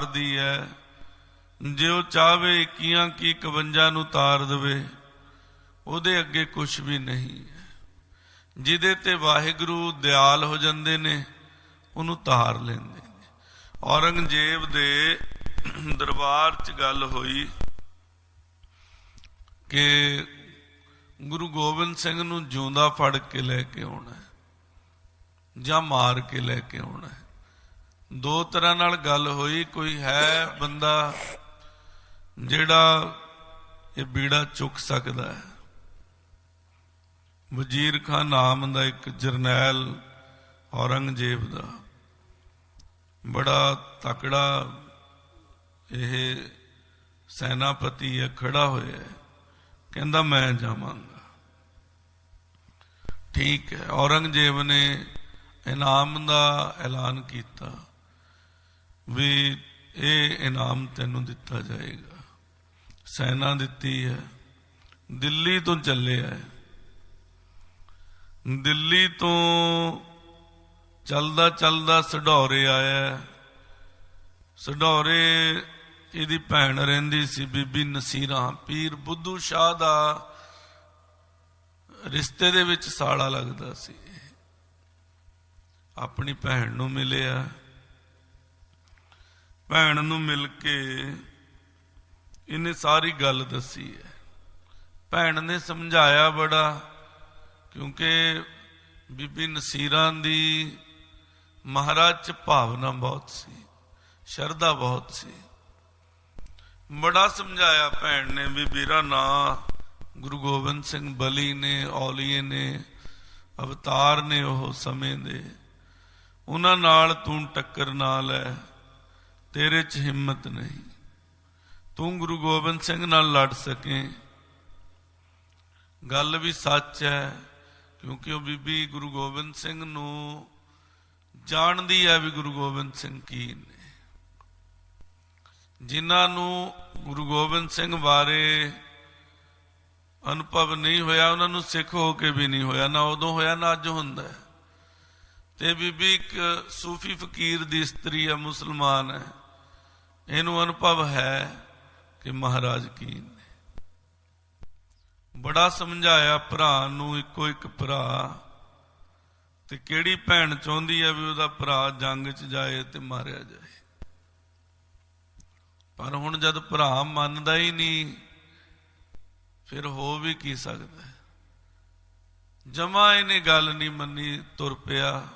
ਤਾਰਦੀ ਹੈ ਜੇ ਉਹ ਚਾਹਵੇ ਇੱਕੀਆਂ ਕੀ 51 ਨੂੰ ਤਾਰ ਦੇਵੇ, ਉਹਦੇ ਅੱਗੇ ਕੁਝ ਵੀ ਨਹੀਂ ਜਿਹਦੇ ਤੇ ਵਾਹਿਗੁਰੂ ਦਿਆਲ ਹੋ ਜਾਂਦੇ ਨੇ, ਉਹਨੂੰ ਤਾਰ ਲੈਂਦੇ ਨੇ। ਔਰੰਗਜ਼ੇਬ ਦੇ ਦਰਬਾਰ 'ਚ ਗੱਲ ਹੋਈ ਕਿ ਗੁਰੂ ਗੋਬਿੰਦ ਸਿੰਘ ਨੂੰ ਜਿਉਂਦਾ ਫੜ ਕੇ ਲੈ ਕੇ ਆਉਣਾ ਜਾਂ ਮਾਰ ਕੇ ਲੈ ਕੇ ਆਉਣਾ ਹੈ। ਦੋ ਤਰ੍ਹਾਂ ਨਾਲ ਗੱਲ ਹੋਈ, ਕੋਈ ਹੈ ਬੰਦਾ ਜਿਹੜਾ ਇਹ ਬੀੜਾ ਚੁੱਕ ਸਕਦਾ ਹੈ। ਵਜ਼ੀਰ ਖਾਨ ਨਾਮ ਦਾ ਇੱਕ ਜਰਨੈਲ ਔਰੰਗਜ਼ੇਬ ਦਾ। ਬੜਾ ਤਕੜਾ ਇਹ ਸੈਨਾਪਤੀ ਹੈ ਖੜਾ ਹੋਇਆ ਕਹਿੰਦਾ, ਮੈਂ ਜਾਵਾਂਗਾ। ਠੀਕ ਹੈ, ਔਰੰਗਜ਼ੇਬ ਨੇ ਇਨਾਮ ਦਾ ਐਲਾਨ ਕੀਤਾ। ਵੀ ਇਹ ਇਨਾਮ ਤੈਨੂੰ ਦਿੱਤਾ ਜਾਏਗਾ। ਸੈਨਾ ਦਿੱਤੀ ਹੈ। ਦਿੱਲੀ ਤੋਂ ਚੱਲਿਆ ਹੈ। ਦਿੱਲੀ ਤੋਂ ਚੱਲਦਾ ਚੱਲਦਾ ਸਢੌਰੇ ਆਇਆ ਸਢੌਰੇ ਇਹਦੀ ਭੈਣ ਰਹਿੰਦੀ ਸੀ ਬੀਬੀ ਨਸੀਰਾ ਪੀਰ। ਬੁੱਧੂ ਸ਼ਾਹ ਦਾ ਰਿਸ਼ਤੇ ਦੇ ਵਿੱਚ ਸਾਲਾ ਲੱਗਦਾ ਸੀ। ਆਪਣੀ ਭੈਣ ਨੂੰ ਮਿਲਿਆ। ਭੈਣ ਨੂੰ ਮਿਲ ਕੇ ਇਹਨੇ ਸਾਰੀ ਗੱਲ ਦੱਸੀ ਹੈ। ਭੈਣ ਨੇ ਸਮਝਾਇਆ ਬੜਾ, ਕਿਉਂਕਿ ਬੀਬੀ ਨਸੀਰਾਂ ਦੀ ਮਹਾਰਾਜ ਚ ਭਾਵਨਾ ਬਹੁਤ ਸੀ, ਸ਼ਰਧਾ ਬਹੁਤ ਸੀ। ਬੜਾ ਸਮਝਾਇਆ ਭੈਣ ਨੇ ਵੀ ਵੀਰਾ ਨਾ, ਗੁਰੂ ਗੋਬਿੰਦ ਸਿੰਘ ਬਲੀ ਨੇ, ਔਲੀਏ ਨੇ, ਅਵਤਾਰ ਨੇ ਉਹ ਸਮੇਂ ਦੇ। ਉਹਨਾਂ ਨਾਲ ਤੂੰ ਟੱਕਰ ਨਾ ਲੈ। ਤੇਰੇ 'ਚ ਹਿੰਮਤ ਨਹੀਂ। ਤੂੰ ਗੁਰੂ ਗੋਬਿੰਦ ਸਿੰਘ ਨਾਲ ਲੜ ਸਕੇ। ਗੱਲ ਵੀ ਸੱਚ ਹੈ, ਕਿਉਂਕਿ ਉਹ ਬੀਬੀ ਗੁਰੂ ਗੋਬਿੰਦ ਸਿੰਘ ਨੂੰ ਜਾਣਦੀ ਹੈ ਵੀ ਗੁਰੂ ਗੋਬਿੰਦ ਸਿੰਘ ਕੀ ਨੇ। ਜਿਨ੍ਹਾਂ ਨੂੰ ਗੁਰੂ ਗੋਬਿੰਦ ਸਿੰਘ ਬਾਰੇ ਅਨੁਭਵ ਨਹੀਂ ਹੋਇਆ, ਉਹਨਾਂ ਨੂੰ ਸਿੱਖ ਹੋ ਕੇ ਵੀ ਨਹੀਂ ਹੋਇਆ। ਨਾ ਉਦੋਂ ਹੋਇਆ, ਨਾ ਅੱਜ ਹੁੰਦਾ ਤੇ ਬੀਬੀ ਇੱਕ ਸੂਫੀ ਫਕੀਰ ਦੀ ਇਸਤਰੀ ਹੈ, ਮੁਸਲਮਾਨ ਹੈ। ਇਹਨੂੰ ਅਨੁਭਵ ਹੈ ਕਿ ਮਹਾਰਾਜ ਕੀ ਨੇ। ਬੜਾ ਸਮਝਾਇਆ ਭਰਾ ਨੂੰ ਇੱਕੋ ਇੱਕ ਭਰਾ ਤੇ ਕਿਹੜੀ ਭੈਣ ਚਾਹੁੰਦੀ ਹੈ ਵੀ ਉਹਦਾ ਭਰਾ ਜੰਗ 'ਚ ਜਾਏ ਤੇ ਮਾਰਿਆ ਜਾਏ। ਪਰ ਹੁਣ ਜਦ ਭਰਾ ਮੰਨਦਾ ਹੀ ਨਹੀਂ, ਫਿਰ ਹੋ ਵੀ ਕੀ ਸਕਦਾ ਜਮਾ ਇਹਨੇ ਗੱਲ ਨਹੀਂ ਮੰਨੀ, ਤੁਰ ਪਿਆ।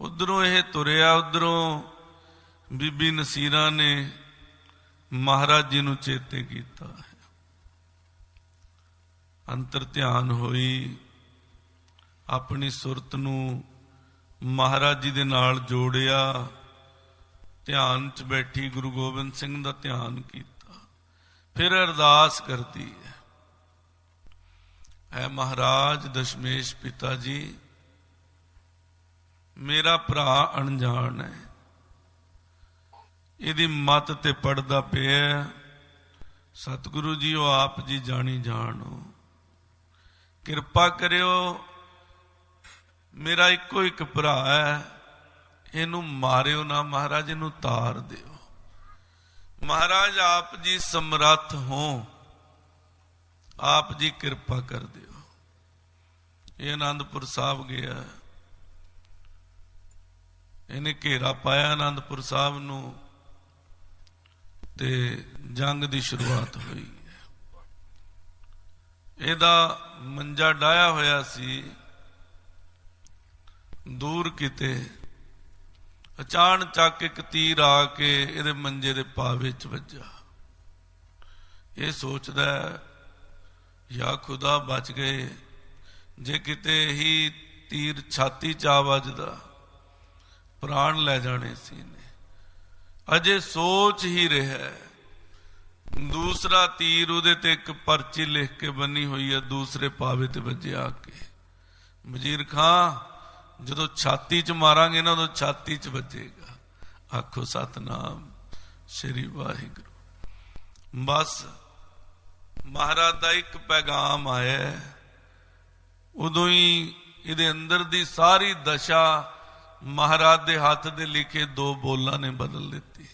ਉਧਰੋਂ ਇਹ ਤੁਰਿਆ, ਉਧਰੋਂ ਬੀਬੀ ਨਸੀਰਾ ਨੇ ਮਹਾਰਾਜ ਜੀ ਨੂੰ ਚੇਤੇ ਕੀਤਾ ਹੈ। ਅੰਤਰ ਧਿਆਨ ਹੋਈ, ਆਪਣੀ ਸੁਰਤ ਨੂੰ ਮਹਾਰਾਜ ਜੀ ਦੇ ਨਾਲ ਜੋੜਿਆ, ਧਿਆਨ 'ਚ ਬੈਠੀ ਗੁਰੂ ਗੋਬਿੰਦ ਸਿੰਘ ਦਾ ਧਿਆਨ ਕੀਤਾ। ਫਿਰ ਅਰਦਾਸ ਕਰਦੀ ਹੈ ਹੈ ਮਹਾਰਾਜ, ਦਸ਼ਮੇਸ਼ ਪਿਤਾ ਜੀ, ਮੇਰਾ ਭਰਾ ਅਣਜਾਣ ਹੈ। ਇਹਦੀ ਮਤ ਤੇ ਪੜਦਾ ਪਿਆ ਸਤਿਗੁਰੂ ਜੀ, ਉਹ ਆਪ ਜੀ ਜਾਣੀ ਜਾਣੋ। ਕਿਰਪਾ ਕਰਿਓ, ਮੇਰਾ ਇੱਕੋ ਇੱਕ ਭਰਾ ਹੈ, ਇਹਨੂੰ ਮਾਰਿਓ ਨਾ, ਮਹਾਰਾਜ, ਇਹਨੂੰ ਤਾਰ ਦਿਓ। ਮਹਾਰਾਜ, ਆਪ ਜੀ ਸਮਰੱਥ ਹੋ, ਆਪ ਜੀ ਕਿਰਪਾ ਕਰ ਦਿਓ। ਇਹ ਆਨੰਦਪੁਰ ਸਾਹਿਬ ਗਿਆ ਇਹਨੇ ਘੇਰਾ ਪਾਇਆ ਆਨੰਦਪੁਰ ਸਾਹਿਬ ਨੂੰ। ਤੇ ਜੰਗ ਦੀ ਸ਼ੁਰੂਆਤ ਹੋਈ ਇਹਦਾ ਮੰਜਾ ਡਾਇਆ ਹੋਇਆ ਸੀ। ਦੂਰ ਕਿਤੇ ਅਚਾਨ ਚੱਕ ਇੱਕ ਤੀਰ ਆ ਕੇ ਇਹਦੇ ਮੰਜੇ ਦੇ ਪਾ ਵਿੱਚ ਵੱਜਾ। ਇਹ ਸੋਚਦਾ ਯਾ ਖੁਦਾ ਬਚ ਗਏ, ਜੇ ਕਿਤੇ ਹੀ ਤੀਰ ਛਾਤੀ ਚ ਆ ਵੱਜਦਾ, ਪ੍ਰਾਣ ਲੈ ਜਾਣੇ ਸੀ ਨੇ ਅਜੇ ਸੋਚ ਹੀ ਰਿਹਾ ਦੂਸਰਾ ਤੀਰ ਉਹਦੇ ਤੇ ਇੱਕ ਪਰਚੀ ਲਿਖ ਕੇ ਬੰਨੀ ਹੋਈ ਹੈ, ਦੂਸਰੇ ਪਾਵੇ ਤੇ ਵੱਜਿਆ ਕੇ। ਵਜ਼ੀਰ ਖਾਂ, ਜਦੋਂ ਛਾਤੀ 'ਚ ਮਾਰਾਂਗੇ ਨਾ ਉਦੋਂ ਛਾਤੀ 'ਚ ਵੱਜੇਗਾ। ਆਖੋ, ਸਤਨਾਮ ਸ੍ਰੀ ਵਾਹਿਗੁਰੂ। ਬਸ ਮਹਾਰਾਜ ਦਾ ਇੱਕ ਪੈਗਾਮ ਆਇਆ ਉਦੋਂ ਹੀ ਇਹਦੇ ਅੰਦਰ ਦੀ ਸਾਰੀ ਦਸ਼ਾ ਮਹਾਰਾਜ ਦੇ ਹੱਥ ਦੇ ਲਿਖੇ ਦੋ ਬੋਲਾਂ ਨੇ ਬਦਲ ਦਿੱਤੀ।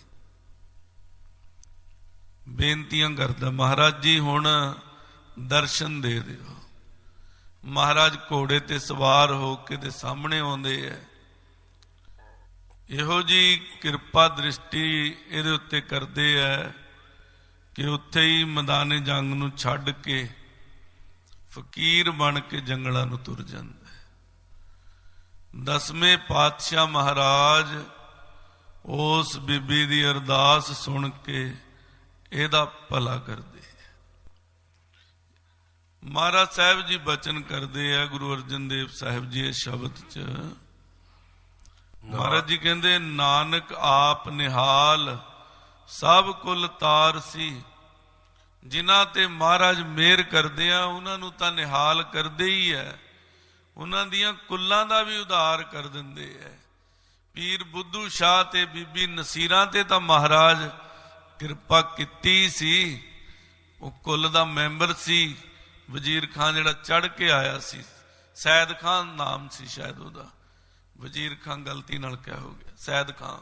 ਬੇਨਤੀਆਂ ਕਰਦਾ, ਮਹਾਰਾਜ ਜੀ ਹੁਣ ਦਰਸ਼ਨ ਦੇ ਦਿਓ। ਮਹਾਰਾਜ ਘੋੜੇ ਤੇ ਸਵਾਰ ਹੋ ਕੇ ਦੇ ਸਾਹਮਣੇ ਆਉਂਦੇ ਐ। ਇਹੋ ਜੀ ਕਿਰਪਾ ਦ੍ਰਿਸ਼ਟੀ ਇਹਦੇ ਉੱਤੇ ਕਰਦੇ ਐ ਕਿ ਉੱਥੇ ਹੀ ਮੈਦਾਨੇ ਜੰਗ ਨੂੰ ਛੱਡ ਕੇ ਫਕੀਰ ਬਣ ਕੇ ਜੰਗਲਾਂ ਨੂੰ ਤੁਰ ਜਾਂਦਾ। ਦਸਵੇਂ ਪਾਤਸ਼ਾਹ ਮਹਾਰਾਜ ਉਸ ਬੀਬੀ ਦੀ ਅਰਦਾਸ ਸੁਣ ਕੇ ਇਹਦਾ ਭਲਾ ਕਰਦੇ ਮਹਾਰਾਜ ਸਾਹਿਬ ਜੀ ਬਚਨ ਕਰਦੇ ਆ, ਗੁਰੂ ਅਰਜਨ ਦੇਵ ਸਾਹਿਬ ਜੀ ਇਹ ਸ਼ਬਦ ਚ। ਮਹਾਰਾਜ ਜੀ ਕਹਿੰਦੇ, ਨਾਨਕ ਆਪ ਨਿਹਾਲ, ਸਭ ਕੁਲ ਤਾਰ ਸੀ। ਜਿਨ੍ਹਾਂ ਤੇ ਮਹਾਰਾਜ ਮਿਹਰ ਕਰਦੇ ਆ, ਉਹਨਾਂ ਨੂੰ ਤਾਂ ਨਿਹਾਲ ਕਰਦੇ ਹੀ ਹੈ ਉਹਨਾਂ ਦੀਆਂ ਕੁੱਲਾਂ ਦਾ ਵੀ ਉਧਾਰ ਕਰ ਦਿੰਦੇ ਐ। ਪੀਰ ਬੁੱਧੂ ਸ਼ਾਹ ਤੇ ਬੀਬੀ ਨਸੀਰਾਂ ਤੇ ਤਾਂ ਮਹਾਰਾਜ ਕਿਰਪਾ ਕੀਤੀ ਸੀ। ਉਹ ਕੁੱਲ ਦਾ ਮੈਂਬਰ ਸੀ। ਵਜ਼ੀਰ ਖਾਨ ਜਿਹੜਾ ਚੜ ਕੇ ਆਇਆ ਸੀ। ਸੈਦ ਖਾਨ ਨਾਮ ਸੀ ਸ਼ਾਇਦ ਉਹਦਾ। ਵਜ਼ੀਰ ਖਾਨ ਗਲਤੀ ਨਾਲ ਕਿਹਾ ਹੋ ਗਿਆ। ਸੈਦ ਖਾਨ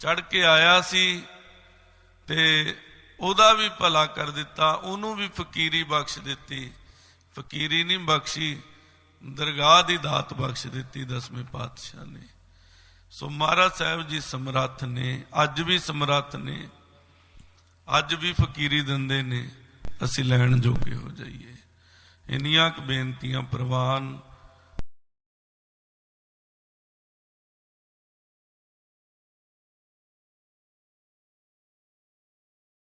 ਚੜ ਕੇ ਆਇਆ ਸੀ ਤੇ ਉਹਦਾ ਵੀ ਭਲਾ ਕਰ ਦਿੱਤਾ। ਉਹਨੂੰ ਵੀ ਫਕੀਰੀ ਬਖਸ਼ ਦਿੱਤੀ। ਫਕੀਰੀ ਨਹੀਂ ਬਖਸ਼ੀ। ਦਰਗਾਹ ਦੀ ਦਾਤ ਬਖਸ਼ ਦਿੱਤੀ ਦਸਵੇਂ ਪਾਤਸ਼ਾਹ ਨੇ। ਸੋ ਮਹਾਰਾਜ ਸਾਹਿਬ ਜੀ ਸਮਰੱਥ ਨੇ, ਅੱਜ ਵੀ ਸਮਰੱਥ ਨੇ, ਅੱਜ ਵੀ ਫਕੀਰੀ ਦਿੰਦੇ ਨੇ, ਅਸੀਂ ਲੈਣ ਜੋਗੇ ਹੋ ਜਾਈਏ। ਇੰਨੀਆਂ ਕੁ ਬੇਨਤੀਆਂ ਪ੍ਰਵਾਨ